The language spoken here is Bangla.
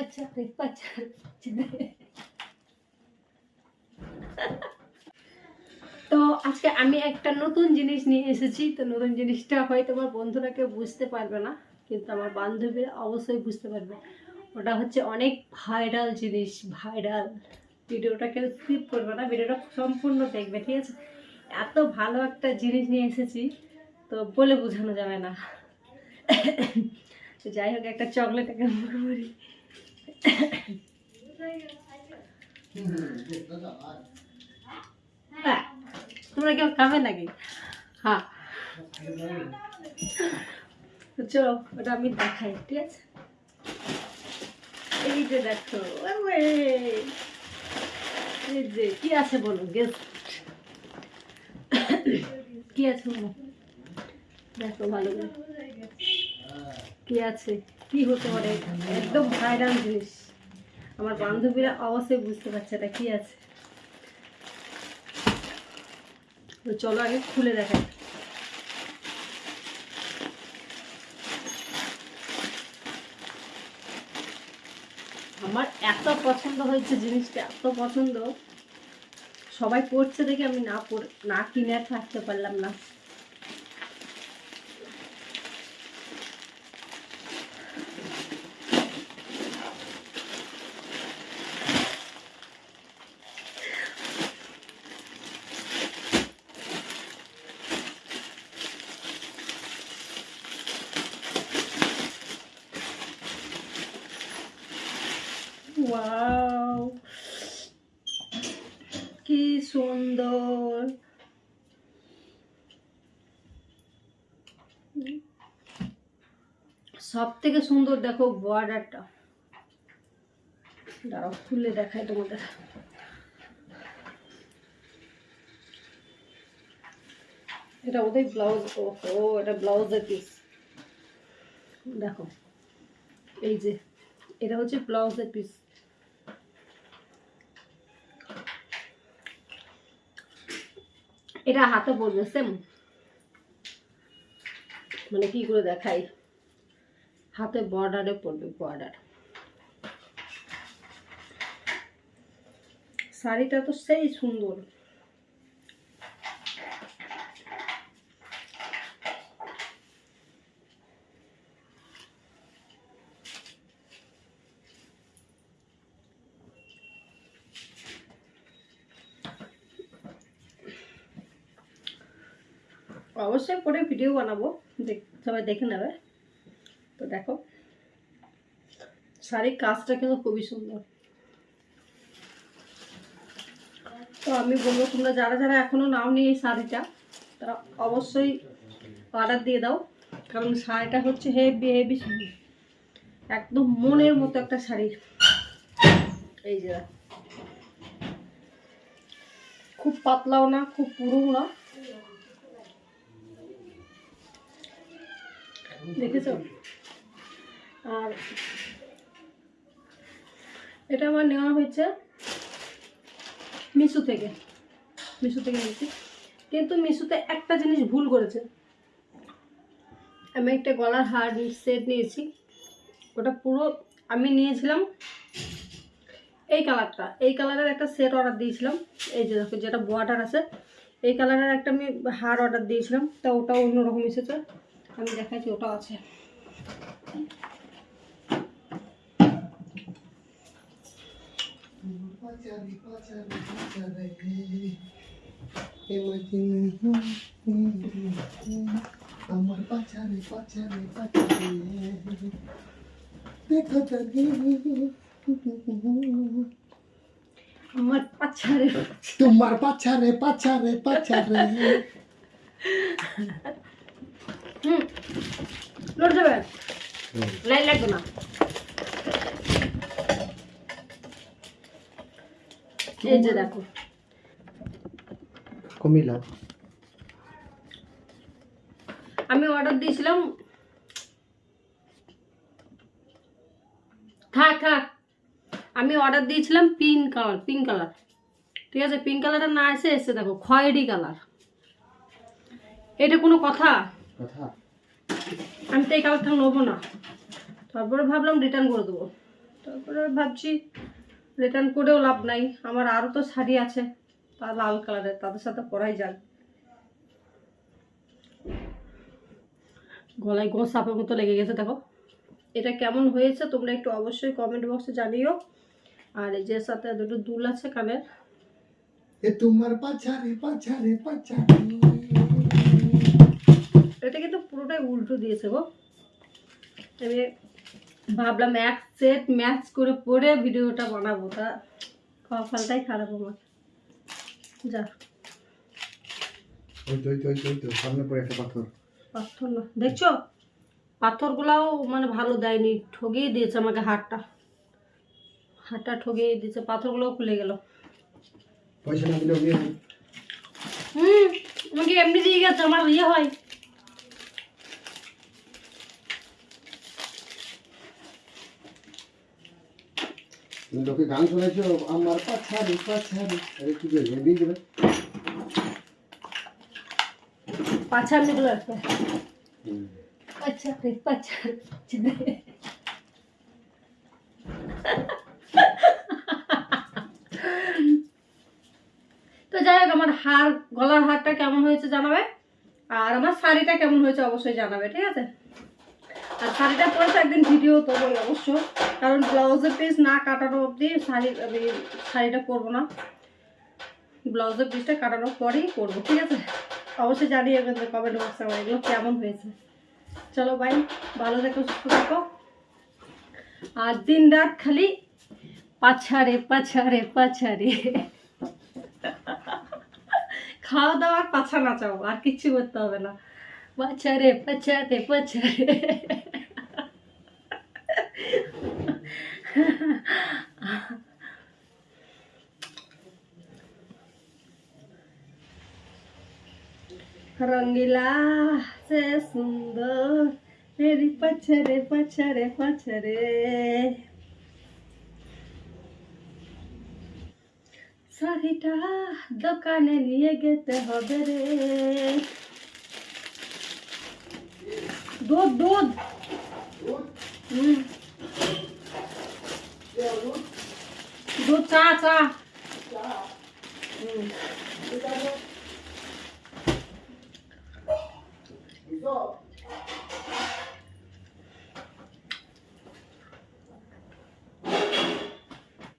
পাচারে পাচারে তো আজকে আমি একটা নতুন জিনিস নিয়ে এসেছি। তো নতুন জিনিসটা হয়তো আমার বন্ধুরা কেউ বুঝতে পারবে না কিন্তু আমার বান্ধবীরা অবশ্যই বুঝতে পারবে। ওটা হচ্ছে অনেক ভাইরাল জিনিস ভাইরাল। ভিডিওটা কেউ স্কিপ করবে না ভিডিওটা সম্পূর্ণ দেখবে ঠিক আছে? এত ভালো একটা জিনিস নিয়ে এসেছি তো বলে বোঝানো যাবে না। যাই হোক একটা চকলেট একটা হ্যাঁ, তোমরা কেউ খাবে নাকি? চলো, ওটা আমি দেখাই, ঠিক আছে? এই যে দেখো এই যে, কি আছে বলো গেস্ট কি আছে দেখো ভালো কি আছে? কি হতে পারে? একদম ভাইরাল জিনিস। আমার বান্ধবীরা অবশ্যই বুঝতে পারছে এটা কি আছে। তো চলো আগে খুলে দেখাই। আমার এত পছন্দ হয়েছে জিনিসটা, এত পছন্দ। সবাই পড়ছে দেখে আমি না না কিনে থাকতে পারলাম না। ওয়াও কি সুন্দর। সব থেকে সুন্দর দেখো বর্ডারটা দাঁড়াও, খুলে দেখাই তোমাদের। এটা ওদের ব্লাউজ ও এটা ব্লাউজের পিস দেখো, এই যে, এটা হচ্ছে ব্লাউজের পিস এটা হাতে পড়বে সেম। মানে কি করে দেখাই? হাতে বর্ডারে পড়বে বর্ডার শাড়িটা তো সেই সুন্দর। অবশ্যই পরে ভিডিও বানাবো। সবাই দেখে নেবে। তো দেখো, শাড়ির কাজটা কিন্তু খুবই সুন্দর। তো আমি বলব, তোমরা যারা যারা এখনও নাও নি এই শাড়িটা, তারা অবশ্যই অর্ডার দিয়ে দাও। কারণ শাড়িটা হচ্ছে হেভি হেভি শাড়ি। একদম মনের মতো একটা শাড়ি। এই যে। খুব পাতলাও না, খুব পুরো না। দেখেছ? আর এটা আমার নেওয়া হয়েছে মিশো থেকে। মিশো থেকে নিয়েছি কিন্তু মিশোতে একটা জিনিস ভুল করেছে। আমি একটা গলার হার সেট নিয়েছি। ওটা পুরো আমি নিয়েছিলাম এই কালারটা। এই কালারের একটা সেট অর্ডার দিয়েছিলাম। এই যে দেখো, যেটা বর্ডার আছে, এই কালারের একটা আমি হার অর্ডার দিয়েছিলাম। তা ওটা অন্যরকম এসেছে। আমি দেখাচ্ছি ওটাও আছে। পাচারি পাচারি পাচারি আমার পাচারে পাচারে পাচারে। দেখো আমার পাছারে তোমার পাচারে পাচারে পাচারে। হুম। লড় লাগবে না। এই যে দেখো। কমিলা আমি অর্ডার দিয়েছিলাম। থাক থাক। আমি অর্ডার দিয়েছিলাম পিঙ্ক কালার পিঙ্ক কালার ঠিক আছে? পিঙ্ক কালারটা না এসে এসে দেখো খয়েরি কালার এটা কোনো কথা? কথা? আমি তো এই কালারটা নেব না। তারপরে ভাবলাম রিটার্ন করে দেবো। তারপরে ভাবছি রিটার্ন করেও লাভ নাই। আমার আরও তো শাড়ি আছে তা লাল কালারের তাদের সাথে পরাই যাক। গলায় গোঁ সাপের মতো লেগে গেছে দেখো। এটা কেমন হয়েছে তোমরা একটু অবশ্যই কমেন্ট বক্সে জানিও। আর এই যে সাথে দুটো দুল আছে কানের। এ তোমার পাছা রে পাছা রে পাছা রে এটা কিন্তু পুরোটাই উল্টো দিয়েছে গো। আমি ভাবলাম এক সেট ম্যাচ করে পরে ভিডিওটা বানাবো। তা কপালটাই খারাপ আমার। যা। সামনে পড়ে একটা পাথর। পাথর না। দেখছ? পাথরগুলাও মানে ভালো দেয়নি। ঠগিয়ে দিয়েছে আমাকে হাটটা। হাটটা ঠগিয়ে দিয়েছে। পাথরগুলোও খুলে গেল। পয়সা না নেই। হুম আমাকে এমনি দিয়ে গেছে। আমার ইয়ে হয়। লোকে গান আমার আরে কি দিয়ে দেবে। তো যাই হোক আমার হার গলার হারটা কেমন হয়েছে জানাবে? আর আমার শাড়িটা কেমন হয়েছে অবশ্যই জানাবে ঠিক আছে? আর শাড়িটা পরে একদিন ভিডিও করব অবশ্য, কারণ ব্লাউজের পিস না কাটানো অবধি শাড়ি, আমি শাড়িটা করব না। ব্লাউজের পিসটা কাটানোর পরেই করব ঠিক আছে? অবশ্যই জানিয়ে কিন্তু কমেন্ট বক্সে আমার এগুলো কেমন হয়েছে। চলো ভাই ভালো থেকো, সুস্থ থাকো। আর দিন রাত খালি পাছারে পাছারে পাছারে খাওয়া দাওয়া পাছা নাচাও আর কিচ্ছু করতে হবে না। পাছারে পাছারে পাছারে রঙ্গিলা সে সুন্দর মেরি পছরে পছরে পছরে শাড়িটা দোকানে নিয়ে যেতে হবে রে দুধ দুধ হুম 你。给我扎扎。嗯。你。